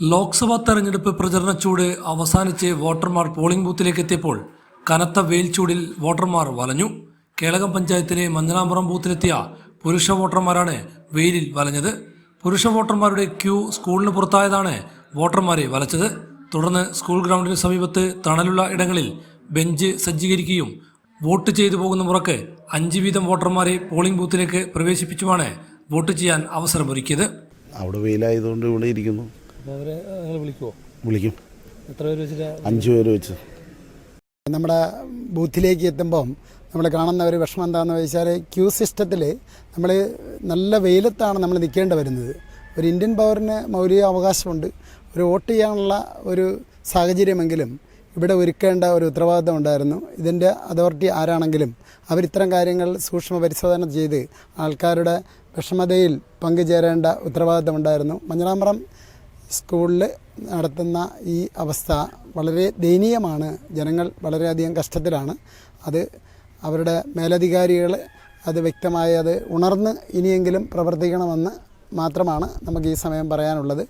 ലോക്സഭാ തെരഞ്ഞെടുപ്പ് പ്രചരണ ചൂട് അവസാനിച്ച് വോട്ടർമാർ പോളിംഗ് ബൂത്തിലേക്ക് എത്തിയപ്പോൾ കനത്ത വെയിൽ ചൂടിൽ വോട്ടർമാർ വലഞ്ഞു. കേളകം പഞ്ചായത്തിലെ മഞ്ഞനാമ്പുറം ബൂത്തിലെത്തിയ പുരുഷ വോട്ടർമാരാണ് വെയിലിൽ വലഞ്ഞത്. പുരുഷ വോട്ടർമാരുടെ ക്യൂ സ്കൂളിന് പുറത്തായതാണ് വോട്ടർമാരെ വലച്ചത്. തുടർന്ന് സ്കൂൾ ഗ്രൗണ്ടിന് സമീപത്ത് തണലുള്ള ഇടങ്ങളിൽ ബെഞ്ച് സജ്ജീകരിക്കുകയും വോട്ട് ചെയ്തു പോകുന്ന മുറക്ക് അഞ്ച് വീതം വോട്ടർമാരെ പോളിംഗ് ബൂത്തിലേക്ക് പ്രവേശിപ്പിച്ചുമാണ് വോട്ട് ചെയ്യാൻ അവസരമൊരുക്കിയത്. അവിടെ വെയിലായതുകൊണ്ട് ഇവിടെ ഇരിക്കുന്നു. അവരെ നിങ്ങൾ വിളിക്കുമോ വിളിക്കും. എത്ര പേര് വെച്ചിട്ട് അഞ്ച് പേര് വെച്ച്. നമ്മുടെ ബൂത്തിലേക്ക് എത്തുമ്പം നമ്മൾ കാണുന്ന ഒരു വിഷമം എന്താണെന്ന് വെച്ചാൽ ക്യൂ സിസ്റ്റത്തിൽ നമ്മൾ നല്ല വെയിലത്താണ് നമ്മൾ നിൽക്കേണ്ടി വരുന്നത്. ഒരു ഇന്ത്യൻ പൗരന് മൗലിക അവകാശമുണ്ട്. ഒരു വോട്ട് ചെയ്യാനുള്ള ഒരു സാഹചര്യമെങ്കിലും ഇവിടെ ഒരുക്കേണ്ട ഒരു ഉത്തരവാദിത്തം ഉണ്ടായിരുന്നു. ഇതിന്റെ അതോറിറ്റി ആരാണെങ്കിലും അവരിത്തരം കാര്യങ്ങൾ സൂക്ഷ്മ പരിശോധന ചെയ്ത് ആൾക്കാരുടെ വിഷമതയിൽ പങ്കുചേരേണ്ട ഉത്തരവാദിത്തം ഉണ്ടായിരുന്നു. മഞ്ഞളാമ്പുറം സ്കൂളിൽ നടത്തുന്ന ഈ അവസ്ഥ വളരെ ദയനീയമാണ്. ജനങ്ങൾ വളരെയധികം കഷ്ടത്തിലാണ്. അത് അവരുടെ മേലധികാരികൾ അത് വ്യക്തമായി അത് ഉണർന്ന് ഇനിയെങ്കിലും പ്രവർത്തിക്കണമെന്ന് മാത്രമാണ് നമുക്ക് ഈ സമയം പറയാനുള്ളത്.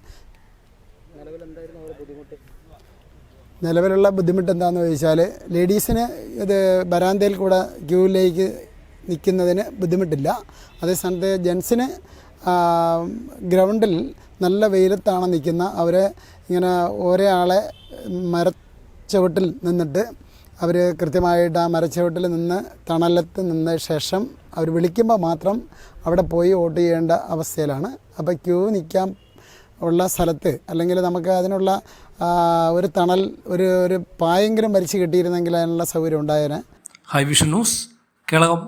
നിലവിലുള്ള ബുദ്ധിമുട്ട് എന്താണെന്ന് ചോദിച്ചാൽ ലേഡീസിന് ഇത് ബരാന്തയിൽ കൂടെ ക്യൂവിലേക്ക് നിൽക്കുന്നതിന് ബുദ്ധിമുട്ടില്ല. അതേസമയത്ത് ജെൻസിന് ഗ്രൗണ്ടിൽ നല്ല വെയിലത്താണ് നിൽക്കുന്ന. അവരെ ഇങ്ങനെ ഓരോ ആളെ മരച്ചവിട്ടിൽ നിന്നിട്ട് അവർ കൃത്യമായിട്ട് ആ മരച്ചവിട്ടിൽ നിന്ന് തണലത്ത് നിന്ന ശേഷം അവർ വിളിക്കുമ്പോൾ മാത്രം അവിടെ പോയി വോട്ട് ചെയ്യേണ്ട അവസ്ഥയിലാണ്. അപ്പോൾ ക്യൂ നിൽക്കാൻ ഉള്ള സ്ഥലത്ത് അല്ലെങ്കിൽ നമുക്ക് അതിനുള്ള ഒരു തണൽ ഒരു ഒരു പായെങ്കിലും വലിച്ചു കിട്ടിയിരുന്നെങ്കിൽ അതിനുള്ള സൗകര്യം ഉണ്ടായേനെ. High vision news Kelakam